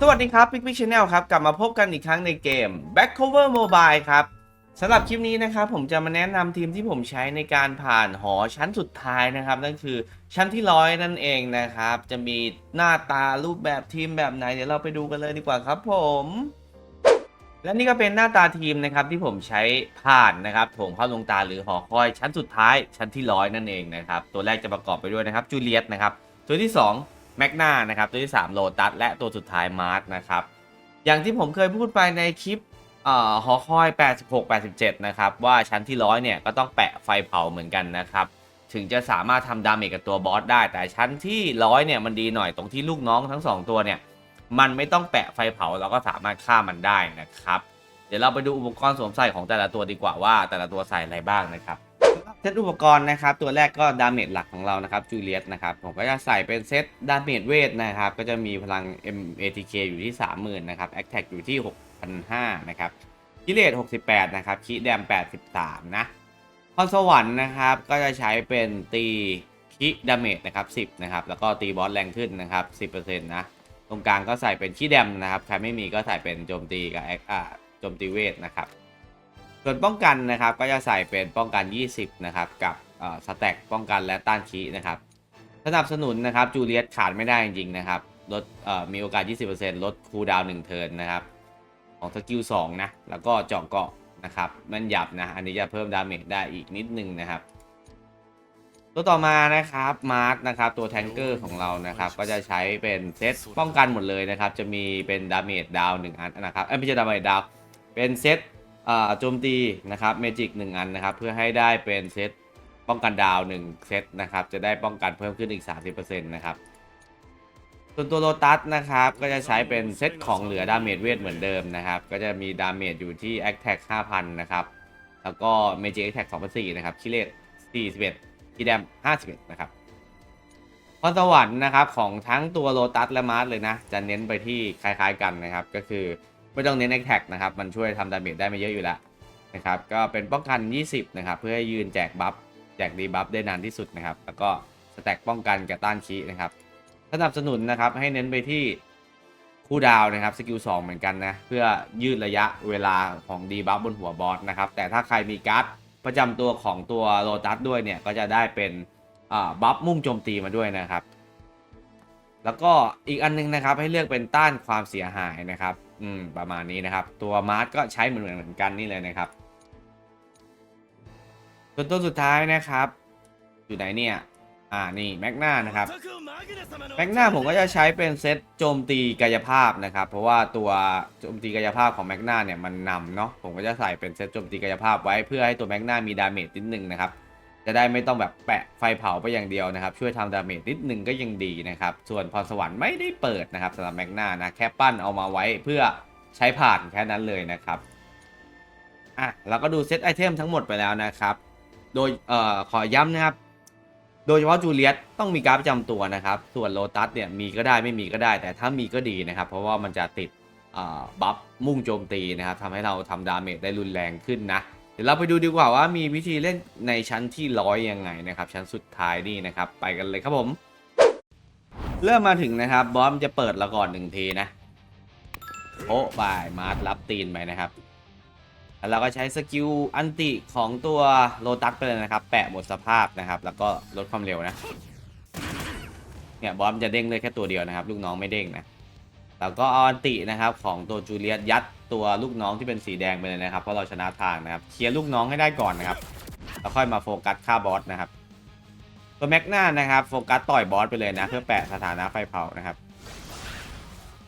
สวัสดีครับพิกพิกชาแนลครับ กลับมาพบกันอีกครั้งในเกม Back Cover Mobile ครับสำหรับคลิปนี้นะครับผมจะมาแนะนำทีมที่ผมใช้ในการผ่านหอชั้นสุดท้ายนะครับ นั่นคือชั้นที่ร้อยนั่นเองนะครับ จะมีหน้าตารูปแบบทีมแบบไหน เดี๋ยวเราไปดูกันเลยดีกว่าครับผม และนี่ก็เป็นหน้าตาทีมนะครับที่ผมใช้ผ่านนะครับโถงเข้าลงตาหรือหอคอยชั้นสุดท้ายชั้นที่ร้อยนั่นเองนะครับตัวแรกจะประกอบไปด้วยนะครับจูเลียตนะครับตัวที่ 2 แมกนานะครับตัวที่3โลตัสและตัวสุดท้ายมาร์สนะครับอย่างที่ผมเคยพูดไปในคลิปอ่อหอคอย 86 87 นะครับ ว่าชั้นที่ร้อยเนี่ยก็ต้องแปะไฟเผาเหมือนกันนะครับ ถึงจะสามารถทำดาเมจกับตัวบอสได้ แต่ชั้นที่ร้อยเนี่ยมันดีหน่อยตรงที่ลูกน้องทั้ง 2 ตัวเนี่ยมันไม่ต้องแปะไฟเผาเราก็สามารถฆ่ามันได้นะครับ เดี๋ยวเราไปดูอุปกรณ์สวมใส่ของแต่ละตัวดีกว่าว่าแต่ละตัวใส่อะไรบ้างนะครับ เซตอุปกรณ์นะครับ ตัวแรกก็ดาเมจหลักของเรานะครับจูเลียตนะครับ ผมก็จะใส่เป็นเซตดาเมจเวทนะครับ ก็จะมีพลัง MATK อยู่ที่ 30,000 นะครับ a t t a c อยู่ที่ 6,500 นะครับกิเลส68 นะครับคีแดม 83 นะพรสวรรค์นะครับ ก็จะใช้เป็นตีคีดาเมจนะครับ 10 นะครับ แล้วก็ตีบอสแรงขึ้นนะครับ 10%นะ ตรงกลางก็ใส่เป็นขี้แดมนะครับ ใครไม่มีก็ใส่เป็นโจมตีกับแอคอ่าโจมตีเวทนะครับ ส่วนป้องกันนะครับก็จะใส่เป็นป้องกัน 20 นะครับ กับสแต็กป้องกันและต้านคีนะครับสนับสนุนนะครับจูเลียตขาดไม่ได้จริงๆนะครับลดเอ่อมีโอกาส 20%ลดคูลดาวน์1เทิร์นนะครับ ของสกิล2นะแล้วก็เจาะเกาะนะครับมันหยับนะอันนี้จะเพิ่มดาเมจได้อีกนิดนึงนะครับ ตัวต่อมานะครับมาร์กนะครับตัวแทงเกอร์ของเรานะครับ ก็จะใช้เป็นเซตป้องกันหมดเลยนะครับ จะมีเป็นดาเมจดาวหนึ่งอันนะครับไม่ใช่ดาเมจดาวเป็นเซต อ่าโจมตีนะครับเมจิกหนึ่งอันนะครับ เพื่อให้ได้เป็นเซตป้องกันดาวหนึ่งเซตนะครับ จะได้ป้องกันเพิ่มขึ้นอีก 30%นะครับส่วนตัวโลตัสนะครับก็จะใช้เป็นเซตของเหลือดาเมจเวทเหมือนเดิมนะครับ ก็จะมีดาเมจอยู่ที่ a t t a c 5,000 นะครับ แล้วก็เมจิก a t t a c 2,400นะครับคิเลต41ทีแดม51 นะครับพรสวรรค์นะครับของทั้งตัวโลตัสและมาร์สเลยนะ จะเน้นไปที่คล้ายๆกันนะครับ ก็คือ ไม่ต้องเน้นแอคแท็กนะครับ มันช่วยทำดาเมจได้ไม่เยอะอยู่แล้วนะครับ ก็เป็นป้องกัน 20 นะครับ เพื่อให้ยืนแจกบัฟ แจกดีบัฟได้นานที่สุดนะครับ แล้วก็สแต็กป้องกันกับต้านคีนะครับ สนับสนุนนะครับ ให้เน้นไปที่คูลดาวนะครับ สกิล 2 เหมือนกันนะ เพื่อยืดระยะเวลาของดีบัฟบนหัวบอสนะครับ แต่ถ้าใครมีการ์ดประจำตัวของตัวโลตัสด้วยเนี่ย ก็จะได้เป็นบัฟมุ่งโจมตีมาด้วยนะครับ แล้วก็อีกอันนึงนะครับให้เลือกเป็นต้านความเสียหายนะครับ อืมประมาณนี้นะครับ ตัวมาร์ทก็ใช้เหมือนเหมือนกันนี่เลยนะครับส่วนตัวสุดท้ายนะครับ อยู่ไหนเนี่ย อ่านี่แมกนานะครับแมกนาผมก็จะใช้เป็นเซตโจมตีกายภาพนะครับ เพราะว่าตัวโจมตีกายภาพของแมกนาเนี่ยมันนำเนาะผมก็จะใส่เป็นเซตโจมตีกายภาพไว้เพื่อให้ตัวแมกนามีดาเมจนิดนึงนะครับ จะได้ไม่ต้องแบบแปะไฟเผาไปอย่างเดียวนะครับ ช่วยทำดาเมจนิดนึงก็ยังดีนะครับ ส่วนพรสวรรค์ไม่ได้เปิดนะครับสำหรับแมกนานะแค่ปั้นเอามาไว้เพื่อใช้ผ่านแค่นั้นเลยนะครับอะเราก็ดูเซตไอเทมทั้งหมดไปแล้วนะครับ โดยเอ่อขอย้ำนะครับ โดยเฉพาะจูเลียตต้องมีการประจำตัวนะครับ ส่วนโลตัสเนี่ยมีก็ได้ไม่มีก็ได้ แต่ถ้ามีก็ดีนะครับ เพราะว่ามันจะติดบัฟมุ่งโจมตีนะครับทำให้เราทำดาเมจได้รุนแรงขึ้นนะ เดี๋ยวเราไปดูดีกว่าว่ามีวิธีเล่นในชั้นที่ร้อยยังไงนะครับชั้นสุดท้ายนี่นะครับ ไปกันเลยครับผม เริ่มมาถึงนะครับบอสมจะเปิดเราก่อนหนึ่งทีนะโอ้บายมารับตีนไปนะครับแล้วเราก็ใช้สกิลอันติของตัวโลตัสไปเลยนะครับ แปะหมดสภาพนะครับ แล้วก็ลดความเร็วนะเนี่ยบอสมจะเด้งเลยแค่ตัวเดียวนะครับ ลูกน้องไม่เด้งนะ แล้วก็เอาอันตินะครับของตัวจูเลียตยัดตัวลูกน้องที่เป็นสีแดงไปเลยนะครับเพราะเราชนะทางนะครับเคลียร์ลูกน้องให้ได้ก่อนนะครับแล้วค่อยมาโฟกัสฆ่าบอสนะครับ ตัวแม็กนานะครับโฟกัสต่อยบอสไปเลยนะเพื่อแปะสถานะไฟเผานะครับ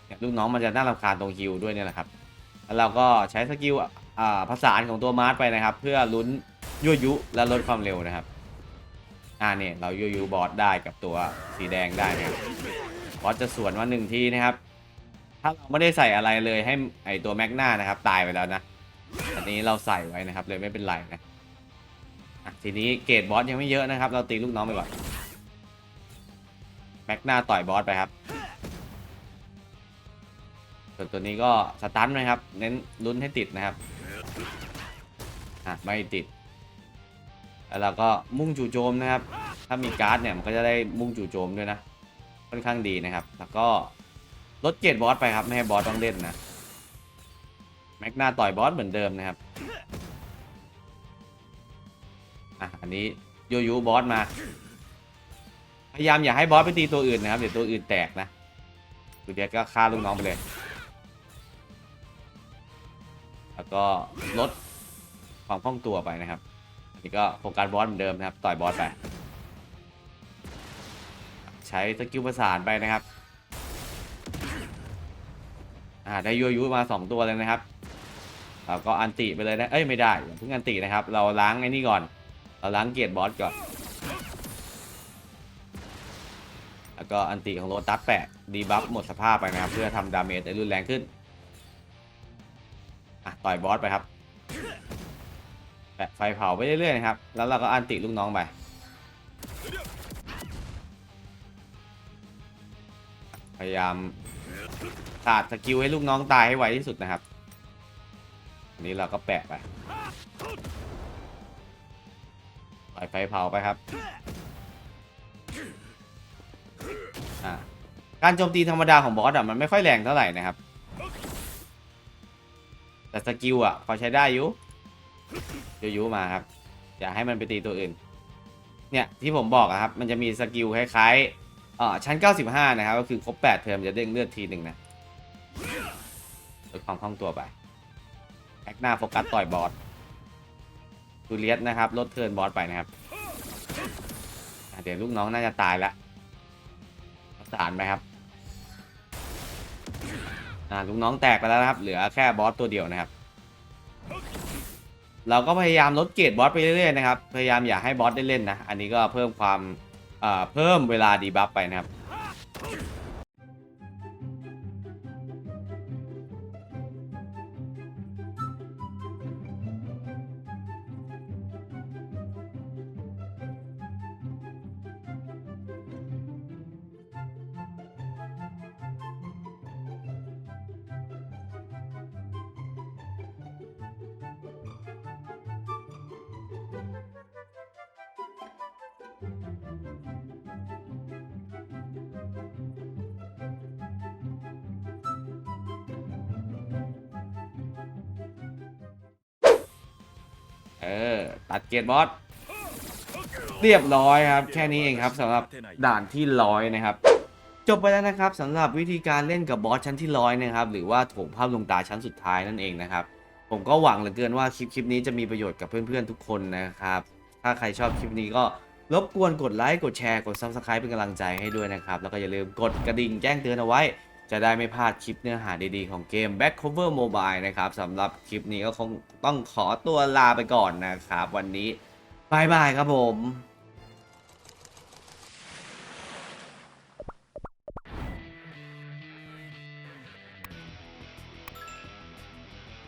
เนี่ยลูกน้องมันจะน่ารำคาญตรงฮิวด้วยเนี่ยแหละครับแล้วเราก็ใช้สกิลอ่าภาษานของตัวมาร์ทไปนะครับ เพื่อลุ้นยั่วยุและลดความเร็วนะครับอ่าเนี่ยเรายั่วยุบอสได้กับตัวสีแดงได้นะครับบอสจะสวนมาหนึ่งทีนะครับ ถ้าเราไม่ได้ใส่อะไรเลยให้ไอตัวแม็กนานะครับตายไปแล้วนะอันนี้เราใส่ไว้นะครับเลยไม่เป็นไรนะอะทีนี้เกรดบอสยังไม่เยอะนะครับ เราตีลูกน้องไปก่อนแม็กนาต่อยบอสไปครับส่วนตัวนี้ก็สตันนะครับ เน้นลุ้นให้ติดนะครับอะไม่ติดแล้วเราก็มุ่งจู่โจมนะครับ ถ้ามีการ์ดเนี่ยมันก็จะได้มุ่งจู่โจมด้วยนะค่อนข้างดีนะครับ แล้วก็ ลดเกรดบอสไปครับ ไม่ให้บอสต้องเล่นนะ แม็กนาต่อยบอสเหมือนเดิมนะครับ อะ อันนี้โยยูบอสมา พยายามอย่าให้บอสไปตีตัวอื่นนะครับ เดี๋ยวตัวอื่นแตกนะตัวเดียก็ฆ่าลูกน้องไปเลย แล้วก็ลดความคล่องตัวไปนะครับ อันนี้ก็โฟกัสบอสเหมือนเดิมนะครับ ต่อยบอสไป ใช้สกิลประสานไปนะครับ อ่าได้ยัวยุมาสองตัวเลยนะครับเราก็อันติไปเลยนะ เอ้ยไม่ได้เพิ่งอันตินะครับ เราล้างไอ้นี่ก่อน เราล้างเกียร์บอสก่อน แล้วก็อันติของโรตัสแปะดีบัฟหมดสภาพไปนะครับ เพื่อทำดาเมจได้รุนแรงขึ้น อะต่อยบอสไปครับ แปะไฟเผาไปเรื่อยๆนะครับ แล้วเราก็อันติลูกน้องไปพยายาม สาดสกิลให้ลูกน้องตายให้ไวที่สุดนะครับนนี้เราก็แปะไปปล่อยไฟเผาไปครับการโจมตีธรรมดาของบอสอะมันไม่ค่อยแรงเท่าไหร่นะครับ แต่สกิลอะพอใช้ได้อยุยุยุมาครับ อย่าให้มันไปตีตัวอื่น เนี่ยที่ผมบอกอะครับ มันจะมีสกิลคล้ายๆ อ่าชั้น 95 นะครับ ก็คือครบ 8 เทอมจะเด้งเลือดทีหนึ่งนะลดความคล่องตัวไปแอคหน้าโฟกัสต่อยบอสตูเลียสนะครับ ลดเทิร์นบอสไปนะครับ เดี๋ยวลูกน้องน่าจะตายแล้วสารไหมครับอ่าลูกน้องแตกไปแล้วนะครับ เหลือแค่บอสตัวเดียวนะครับ เราก็พยายามลดเกรดบอสไปเรื่อยๆนะครับ พยายามอย่าให้บอสได้เล่นนะ อันนี้ก็เพิ่มความ เพิ่มเวลาดีบัฟไปนะครับ เออ ตัดเกรดบอสเรียบร้อยครับ แค่นี้เองครับสำหรับด่านที่ร้อยนะครับ จบไปแล้วนะครับสำหรับวิธีการเล่นกับบอสชั้นที่ร้อยนะครับ หรือว่าโถงภาพลงตาชั้นสุดท้ายนั่นเองนะครับ ผมก็หวังเหลือเกินว่าคลิปคลิปนี้จะมีประโยชน์กับเพื่อนๆทุกคนนะครับ ถ้าใครชอบคลิปนี้ก็รบกวนกดไลค์กดแชร์กด Subscribe เป็นกำลังใจให้ด้วยนะครับ แล้วก็อย่าลืมกดกระดิ่งแจ้งเตือนเอาไว้ จะได้ไม่พลาดคลิปเนื้อหาดีๆของเกม Back Cover Mobile นะครับสำหรับคลิปนี้ก็คงต้องขอตัวลาไปก่อนนะครับ วันนี้บายบายครับผม